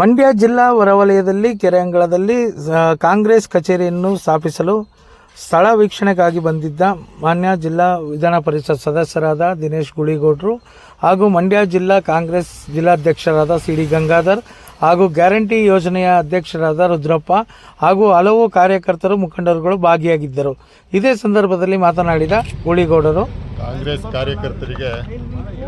ಮಂಡ್ಯ ಜಿಲ್ಲಾ ಹೊರವಲಯದಲ್ಲಿ, ಕೆರೆ ಅಂಗಳದಲ್ಲಿ ಕಾಂಗ್ರೆಸ್ ಕಚೇರಿಯನ್ನು ಸ್ಥಾಪಿಸಲು ಸ್ಥಳ ವೀಕ್ಷಣೆಗಾಗಿ ಬಂದಿದ್ದ ಮಾನ್ಯ ಜಿಲ್ಲಾ ವಿಧಾನ ಪರಿಷತ್ ಸದಸ್ಯರಾದ ದಿನೇಶ್ ಗುಳಿಗೌಡರು ಹಾಗೂ ಮಂಡ್ಯ ಜಿಲ್ಲಾ ಕಾಂಗ್ರೆಸ್ ಜಿಲ್ಲಾಧ್ಯಕ್ಷರಾದ ಸಿ ಡಿ ಗಂಗಾಧರ್ ಹಾಗೂ ಗ್ಯಾರಂಟಿ ಯೋಜನೆಯ ಅಧ್ಯಕ್ಷರಾದ ರುದ್ರಪ್ಪ ಹಾಗೂ ಹಲವು ಕಾರ್ಯಕರ್ತರು, ಮುಖಂಡರುಗಳು ಭಾಗಿಯಾಗಿದ್ದರು. ಇದೇ ಸಂದರ್ಭದಲ್ಲಿ ಮಾತನಾಡಿದ ಗುಳಿಗೌಡರು, ಕಾಂಗ್ರೆಸ್ ಕಾರ್ಯಕರ್ತರಿಗೆ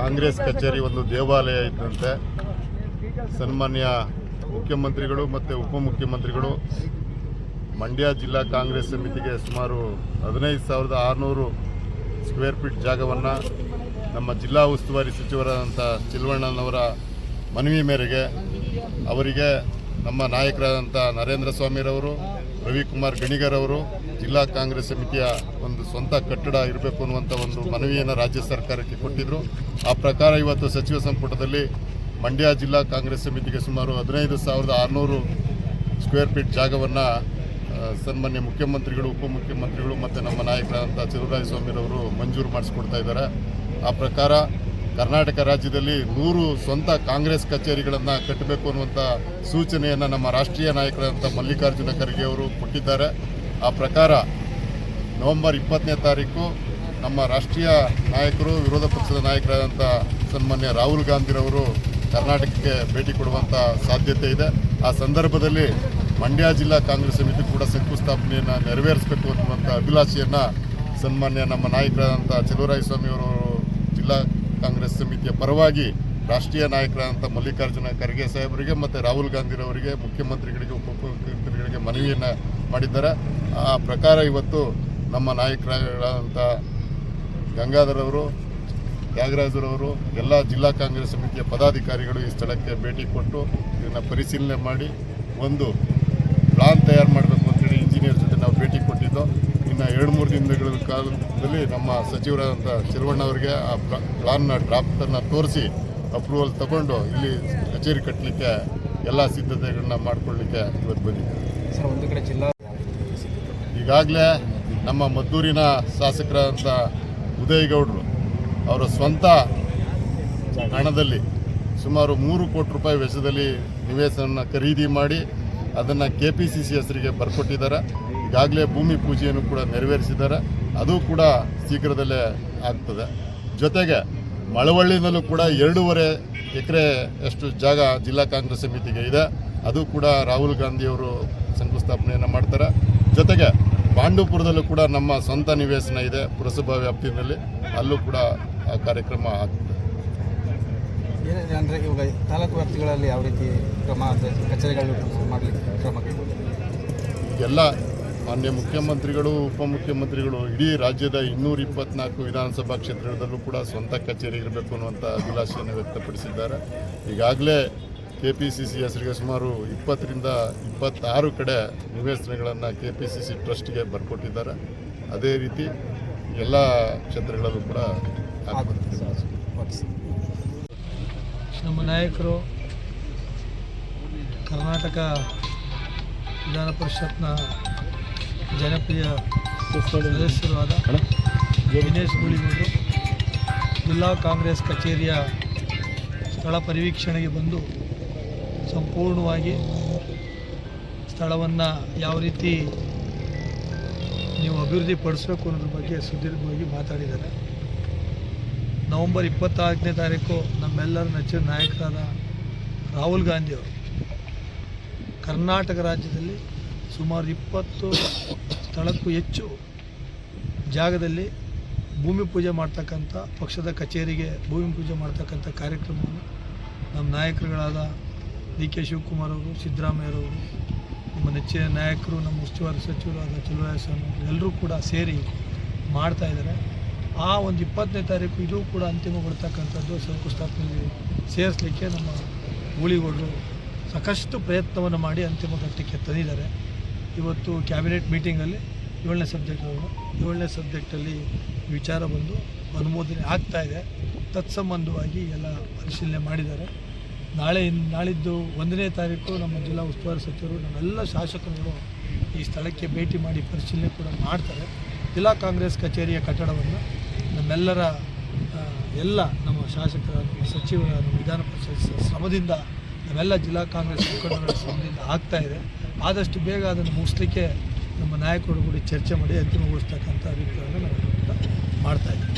ಕಾಂಗ್ರೆಸ್ ಕಚೇರಿ ಒಂದು ದೇವಾಲಯ ಇದ್ದಂತೆ ಸನ್ಮಾನ್ಯ ಮುಖ್ಯಮಂತ್ರಿಗಳು ಮತ್ತು ಉಪಮುಖ್ಯಮಂತ್ರಿಗಳು, ಮಂಡ್ಯ ಜಿಲ್ಲಾ ಕಾಂಗ್ರೆಸ್ ಸಮಿತಿಗೆ ಸುಮಾರು ಹದಿನೈದು ಸಾವಿರದ ಆರುನೂರು ಸ್ಕ್ವೇರ್ ಫೀಟ್ ಜಾಗವನ್ನು ನಮ್ಮ ಜಿಲ್ಲಾ ಉಸ್ತುವಾರಿ ಸಚಿವರಾದಂಥ ಚಿಲ್ವಣ್ಣನವರ ಮನವಿ ಮೇರೆಗೆ ಅವರಿಗೆ ನಮ್ಮ ನಾಯಕರಾದಂಥ ನರೇಂದ್ರ ಸ್ವಾಮಿರವರು, ರವಿಕುಮಾರ್ ಗಣಿಗರವರು ಜಿಲ್ಲಾ ಕಾಂಗ್ರೆಸ್ ಸಮಿತಿಯ ಒಂದು ಸ್ವಂತ ಕಟ್ಟಡ ಇರಬೇಕು ಅನ್ನುವಂಥ ಒಂದು ಮನವಿಯನ್ನು ರಾಜ್ಯ ಸರ್ಕಾರಕ್ಕೆ ಕೊಟ್ಟಿದ್ದರು ಆ ಪ್ರಕಾರ ಇವತ್ತು ಸಚಿವ ಸಂಪುಟದಲ್ಲಿ ಮಂಡ್ಯ ಜಿಲ್ಲಾ ಕಾಂಗ್ರೆಸ್ ಸಮಿತಿಗೆ ಸುಮಾರು ಹದಿನೈದು ಸಾವಿರದ ಆರುನೂರು ಸ್ಕ್ವೇರ್ ಫೀಟ್ ಜಾಗವನ್ನು ಸನ್ಮಾನ್ಯ ಮುಖ್ಯಮಂತ್ರಿಗಳು, ಉಪಮುಖ್ಯಮಂತ್ರಿಗಳು ಮತ್ತು ನಮ್ಮ ನಾಯಕರಾದಂಥ ಚಿರುರಾಯಸ್ವಾಮಿರವರು ಮಂಜೂರು ಮಾಡಿಸ್ಕೊಡ್ತಾ ಇದ್ದಾರೆ. ಆ ಪ್ರಕಾರ ಕರ್ನಾಟಕ ರಾಜ್ಯದಲ್ಲಿ ನೂರು ಸ್ವಂತ ಕಾಂಗ್ರೆಸ್ ಕಚೇರಿಗಳನ್ನು ಕಟ್ಟಬೇಕು ಅನ್ನುವಂಥ ಸೂಚನೆಯನ್ನು ನಮ್ಮ ರಾಷ್ಟ್ರೀಯ ನಾಯಕರಾದಂಥ ಮಲ್ಲಿಕಾರ್ಜುನ ಖರ್ಗೆ ಅವರು ಕೊಟ್ಟಿದ್ದಾರೆ. ಆ ಪ್ರಕಾರ ನವೆಂಬರ್ ಇಪ್ಪತ್ತನೇ ತಾರೀಕು ನಮ್ಮ ರಾಷ್ಟ್ರೀಯ ನಾಯಕರು, ವಿರೋಧ ಪಕ್ಷದ ನಾಯಕರಾದಂಥ ಸನ್ಮಾನ್ಯ ರಾಹುಲ್ ಗಾಂಧಿರವರು ಕರ್ನಾಟಕಕ್ಕೆ ಭೇಟಿ ಕೊಡುವಂಥ ಸಾಧ್ಯತೆ ಇದೆ. ಆ ಸಂದರ್ಭದಲ್ಲಿ ಮಂಡ್ಯ ಜಿಲ್ಲಾ ಕಾಂಗ್ರೆಸ್ ಸಮಿತಿ ಕೂಡ ಶಂಕುಸ್ಥಾಪನೆಯನ್ನು ನೆರವೇರಿಸಬೇಕು ಅನ್ನುವಂಥ ಅಭಿಲಾಷೆಯನ್ನು ಸನ್ಮಾನ್ಯ ನಮ್ಮ ನಾಯಕರಾದಂಥ ಚಲುವರಾಯ ಸ್ವಾಮಿಯವರು ಜಿಲ್ಲಾ ಕಾಂಗ್ರೆಸ್ ಸಮಿತಿಯ ಪರವಾಗಿ ರಾಷ್ಟ್ರೀಯ ನಾಯಕರಾದಂಥ ಮಲ್ಲಿಕಾರ್ಜುನ ಖರ್ಗೆ ಸಾಹೇಬರಿಗೆ ಮತ್ತು ರಾಹುಲ್ ಗಾಂಧಿರವರಿಗೆ, ಮುಖ್ಯಮಂತ್ರಿಗಳಿಗೆ, ಉಪಮುಖ್ಯಮಂತ್ರಿಗಳಿಗೆ ಮನವಿಯನ್ನು ಮಾಡಿದ್ದಾರೆ. ಆ ಪ್ರಕಾರ ಇವತ್ತು ನಮ್ಮ ನಾಯಕರಾದಂಥ ಗಂಗಾಧರ್ ಅವರು ತ್ಯಾಗರಾಜರವರು ಎಲ್ಲ ಜಿಲ್ಲಾ ಕಾಂಗ್ರೆಸ್ ಸಮಿತಿಯ ಪದಾಧಿಕಾರಿಗಳು ಈ ಸ್ಥಳಕ್ಕೆ ಭೇಟಿ ಕೊಟ್ಟು ಇದನ್ನು ಪರಿಶೀಲನೆ ಮಾಡಿ ಒಂದು ಪ್ಲಾನ್ ತಯಾರು ಮಾಡಬೇಕು ಅಂತೇಳಿ ಇಂಜಿನಿಯರ್ ಜೊತೆ ನಾವು ಭೇಟಿ ಕೊಟ್ಟಿದ್ದು. ಇನ್ನು ಎರಡು ಮೂರು ದಿನಗಳ ಕಾಲದಲ್ಲಿ ನಮ್ಮ ಸಚಿವರಾದಂಥ ಶಿರವಣ್ಣ ಅವರಿಗೆ ಆ ಪ್ಲಾ- ಪ್ಲಾನ್ನ ಡ್ರಾಫ್ಟನ್ನು ತೋರಿಸಿ ಅಪ್ರೂವಲ್ ತಗೊಂಡು ಇಲ್ಲಿ ಕಚೇರಿ ಕಟ್ಟಲಿಕ್ಕೆ ಎಲ್ಲ ಸಿದ್ಧತೆಗಳನ್ನ ಮಾಡಿಕೊಳ್ಳಲಿಕ್ಕೆ ಇವತ್ತು ಕಡೆ ಜಿಲ್ಲಾ ಈಗಾಗಲೇ ನಮ್ಮ ಮದ್ದೂರಿನ ಶಾಸಕರಾದಂಥ ಉದಯಗೌಡರು ಅವರ ಸ್ವಂತ ಹಣದಲ್ಲಿ ಸುಮಾರು ಮೂರು ಕೋಟಿ ರೂಪಾಯಿ ವೆಚ್ಚದಲ್ಲಿ ನಿವೇಶನ ಖರೀದಿ ಮಾಡಿ ಅದನ್ನು ಕೆ ಪಿ ಸಿ ಸಿ ಹೆಸರಿಗೆ ಬರ್ಕೊಟ್ಟಿದ್ದಾರೆ. ಈಗಾಗಲೇ ಭೂಮಿ ಪೂಜೆಯನ್ನು ಕೂಡ ನೆರವೇರಿಸಿದ್ದಾರೆ. ಅದು ಕೂಡ ಶೀಘ್ರದಲ್ಲೇ ಆಗ್ತದೆ. ಜೊತೆಗೆ ಮಳವಳ್ಳಿನಲ್ಲೂ ಕೂಡ ಎರಡೂವರೆ ಎಕರೆ ಎಷ್ಟು ಜಾಗ ಜಿಲ್ಲಾ ಕಾಂಗ್ರೆಸ್ ಸಮಿತಿಗೆ ಇದೆ. ಅದು ಕೂಡ ರಾಹುಲ್ ಗಾಂಧಿಯವರು ಶಂಕುಸ್ಥಾಪನೆಯನ್ನು ಮಾಡ್ತಾರೆ. ಜೊತೆಗೆ ಪಾಂಡವಪುರದಲ್ಲೂ ಕೂಡ ನಮ್ಮ ಸ್ವಂತ ನಿವೇಶನ ಇದೆ ಪುರಸಭಾ ವ್ಯಾಪ್ತಿಯಲ್ಲಿ. ಅಲ್ಲೂ ಕೂಡ ಆ ಕಾರ್ಯಕ್ರಮ ಆಗ್ತದೆ. ಏನಿದೆ ಅಂದರೆ ಇವಾಗ ತಾಲೂಕು ವ್ಯಾಪ್ತಿಗಳಲ್ಲಿ ಯಾವ ರೀತಿ ಕ್ರಮ ಕಚೇರಿಗಳು ಮಾಡಲಿಕ್ಕೆ ಕ್ರಮ ಎಲ್ಲ ಮಾನ್ಯ ಮುಖ್ಯಮಂತ್ರಿಗಳು ಉಪಮುಖ್ಯಮಂತ್ರಿಗಳು ಇಡೀ ರಾಜ್ಯದ ಇನ್ನೂರ ಇಪ್ಪತ್ನಾಲ್ಕು ವಿಧಾನಸಭಾ ಕ್ಷೇತ್ರದಲ್ಲೂ ಕೂಡ ಸ್ವಂತ ಕಚೇರಿ ಇರಬೇಕು ಅನ್ನುವಂಥ ಅಭಿಲಾಷೆಯನ್ನು ವ್ಯಕ್ತಪಡಿಸಿದ್ದಾರೆ. ಈಗಾಗಲೇ ಕೆ ಪಿ ಸಿ ಸಿ ಹೆಸರಿಗೆ ಸುಮಾರು ಇಪ್ಪತ್ತರಿಂದ ಇಪ್ಪತ್ತಾರು ಕಡೆ ನಿವೇಶನಗಳನ್ನು ಕೆ ಪಿ ಸಿ ಸಿ ಟ್ರಸ್ಟ್ಗೆ ಬರ್ಕೊಟ್ಟಿದ್ದಾರೆ. ಅದೇ ರೀತಿ ಎಲ್ಲ ಕ್ಷೇತ್ರಗಳಲ್ಲೂ ಕೂಡ ನಮ್ಮ ನಾಯಕರು ಕರ್ನಾಟಕ ವಿಧಾನ ಪರಿಷತ್ನ ಜನಪ್ರಿಯ ಸದಸ್ಯರು ಆದ ದಿನೇಶ್ ಗುಳಿಗೂರು ಜಿಲ್ಲಾ ಕಾಂಗ್ರೆಸ್ ಕಚೇರಿಯ ಸ್ಥಳ ಪರಿವೀಕ್ಷಣೆಗೆ ಬಂದು ಸಂಪೂರ್ಣವಾಗಿ ಸ್ಥಳವನ್ನು ಯಾವ ರೀತಿ ನೀವು ಅಭಿವೃದ್ಧಿ ಪಡಿಸ್ಬೇಕು ಅನ್ನೋದ್ರ ಬಗ್ಗೆ ಸುದೀರ್ಘವಾಗಿ ಮಾತಾಡಿದ್ದಾರೆ. ನವಂಬರ್ ಇಪ್ಪತ್ತಾರನೇ ತಾರೀಕು ನಮ್ಮೆಲ್ಲರ ನೆಚ್ಚಿನ ನಾಯಕರಾದ ರಾಹುಲ್ ಗಾಂಧಿಯವರು ಕರ್ನಾಟಕ ರಾಜ್ಯದಲ್ಲಿ ಸುಮಾರು ಇಪ್ಪತ್ತು ಸ್ಥಳಕ್ಕೂ ಹೆಚ್ಚು ಜಾಗದಲ್ಲಿ ಭೂಮಿ ಪೂಜೆ ಮಾಡ್ತಕ್ಕಂಥ ಪಕ್ಷದ ಕಚೇರಿಗೆ ಭೂಮಿ ಪೂಜೆ ಮಾಡ್ತಕ್ಕಂಥ ಕಾರ್ಯಕ್ರಮವನ್ನು ನಮ್ಮ ನಾಯಕರುಗಳಾದ ಡಿ ಕೆ ಶಿವಕುಮಾರ್ ಅವರು ಸಿದ್ದರಾಮಯ್ಯರವರು ನಮ್ಮ ನೆಚ್ಚಿನ ನಾಯಕರು, ನಮ್ಮ ಉಸ್ತುವಾರಿ ಸಚಿವರಾದ ಚಲುವರಾಯಸ್ವಾಮಿ ಅವರು ಎಲ್ಲರೂ ಕೂಡ ಸೇರಿ ಮಾಡ್ತಾ ಇದ್ದಾರೆ. ಆ ಒಂದು ಇಪ್ಪತ್ತನೇ ತಾರೀಕು ಇದು ಕೂಡ ಅಂತಿಮಗೊಳ್ತಕ್ಕಂಥದ್ದು ಶಂಕುಸ್ಥಾಪನೆಯಲ್ಲಿ ಸೇರಿಸಲಿಕ್ಕೆ ನಮ್ಮ ಗೂಳಿಗೌಡರು ಸಾಕಷ್ಟು ಪ್ರಯತ್ನವನ್ನು ಮಾಡಿ ಅಂತಿಮ ಘಟ್ಟಕ್ಕೆ ತಂದಿದ್ದಾರೆ. ಇವತ್ತು ಕ್ಯಾಬಿನೆಟ್ ಮೀಟಿಂಗಲ್ಲಿ ಏಳನೇ ಸಬ್ಜೆಕ್ಟ್ ಏಳನೇ ಸಬ್ಜೆಕ್ಟಲ್ಲಿ ವಿಚಾರ ಬಂದು ಅನುಮೋದನೆ ಆಗ್ತಾ ಇದೆ. ತತ್ಸಂಬಂಧವಾಗಿ ಎಲ್ಲ ಪರಿಶೀಲನೆ ಮಾಡಿದ್ದಾರೆ. ನಾಳೆ ನಾಳಿದ್ದು ಒಂದನೇ ತಾರೀಕು ನಮ್ಮ ಜಿಲ್ಲಾ ಉಸ್ತುವಾರಿ ಸಚಿವರು, ನಮ್ಮೆಲ್ಲ ಶಾಸಕರುಗಳು ಈ ಸ್ಥಳಕ್ಕೆ ಭೇಟಿ ಮಾಡಿ ಪರಿಶೀಲನೆ ಕೂಡ ಮಾಡ್ತಾರೆ. ಜಿಲ್ಲಾ ಕಾಂಗ್ರೆಸ್ ಕಚೇರಿಯ ಕಟ್ಟಡವನ್ನು ನಮ್ಮೆಲ್ಲರ ಎಲ್ಲ ನಮ್ಮ ಶಾಸಕರ, ನಮ್ಮ ಸಚಿವರ ವಿಧಾನ ಪರಿಷತ್ ಶ್ರಮದಿಂದ ನಮ್ಮೆಲ್ಲ ಜಿಲ್ಲಾ ಕಾಂಗ್ರೆಸ್ ಮುಖಂಡರ ಶ್ರಮದಿಂದ ಆಗ್ತಾ ಇದೆ. ಆದಷ್ಟು ಬೇಗ ಅದನ್ನು ಮುಗಿಸ್ಲಿಕ್ಕೆ ನಮ್ಮ ನಾಯಕರು ಕೂಡ ಚರ್ಚೆ ಮಾಡಿ ಅಂತಿಮಗೊಳಿಸ್ತಕ್ಕಂಥ ಅಭಿಪ್ರಾಯವನ್ನು ನಾವು ಕೂಡ ಮಾಡ್ತಾ ಇದ್ದೀವಿ. ಹಾಗಿದ್ರೆ